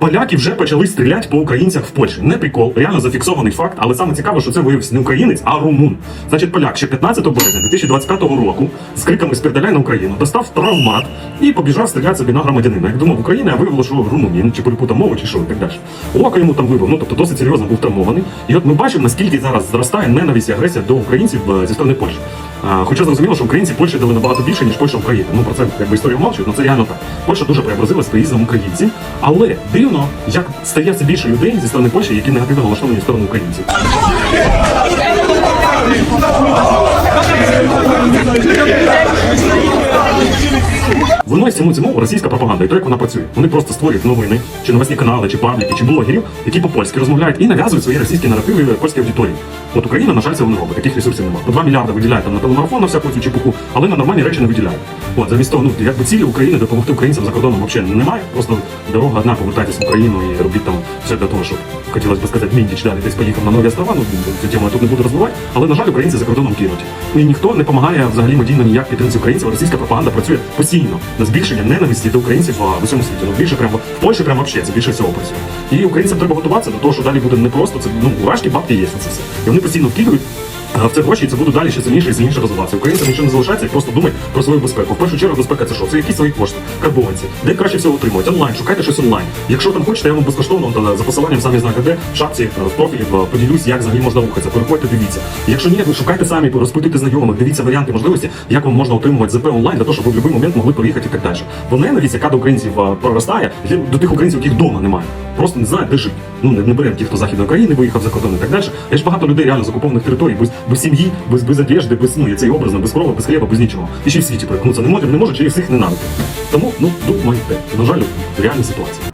Поляки вже почали стріляти по українцях в Польщі. Не прикол, реально зафіксований факт, але саме цікаво, що це виявився не українець, а румун. Значить, поляк ще 15 березня 2025 року з криками «Спірдаляй на Україну достав травмат і побіжав стріляти собі на громадянина. Як думав Україна, а виявило, що румунін, чи перепутав мову, чи що і так далі. Око йому там вибив, ну тобто досить серйозно був травмований. І от ми бачимо, наскільки зараз зростає ненависть і агресія до українців е, зі сторони Польщі. Хоча зрозуміло, що українці Польщі дали набагато більше, ніж Польща Україні. Ну про це якби історія мовчить, але це реально так. Польща дуже преобразилась приїздом українців, але дивно, як стає все більше людей зі сторони Польщі, які негативно налаштовані в сторону українців. Виною всьому цьому російська пропаганда, і то як вона працює. Вони просто створюють новини, чи новосні канали, чи пабліки, чи блогерів, які по-польськи розмовляють і нав'язують свої російські наративи польській аудиторії. От Україна, на жаль, цього не робить. Таких ресурсів немає. По 2 мільярди виділяє там на телемарафон, на всяку цю чепуху, але на нормальні речі не виділяє. От замість того, ну якби цілі України допомогти українцям за кордоном взагалі немає. Просто дорога одна, повертайтесь в Україну і робіть там все для того, щоб хотілося б сказати, міндіч далі десь поїхав на нові острова. Ну цю тему я тут не буду розвивати, але на жаль, українці за кордоном кинуть. І ніхто не допомагає взагалі медійно ніяк підтримці українців. Російська пропаганда працює постійно на збільшення ненависті до українців в усьому світі. Ну більше прямо в Польщі прямо взагалі це більше всього працює. І українцям треба готуватися до того, що далі буде непросто. це ну важкі бабки є на це все. І вони постійно вкидують. В це гроші і це буде далі ще сильніше і сильніше розвиватися. Українцям нічого не залишається, як просто думати про свою безпеку. В першу чергу безпека це що? Це якісь свої кошти, карбованці. Де краще всього отримують? Онлайн, шукайте щось онлайн. Якщо там хочете, я вам безкоштовно та, за посиланням самі знаєте де в шапці е, в профілі е, поділюсь, як взагалі можна рухатися. Переходьте, дивіться. Якщо ні, ви шукайте самі, розпитуйте знайомих, дивіться варіанти можливості, як вам можна отримувати ЗП онлайн для того, щоб ви в будь-який момент могли поїхати і так далі. Бо ненависть, яка до українців е, проростає, до тих українців, яких вдома немає. Просто не знають, де жити. Ну не, не беремо ті, хто західної України виїхав за кордон і так далі. Є ж багато людей реально з окупованих територій, без, без сім'ї, без, без одежди, без ну, я цей образно, без крова, без хліба, без нічого. І ще в світі перекнуться не можуть, не можуть, і всіх ненавидить. Тому, ну, думайте, на жаль, реальна ситуація.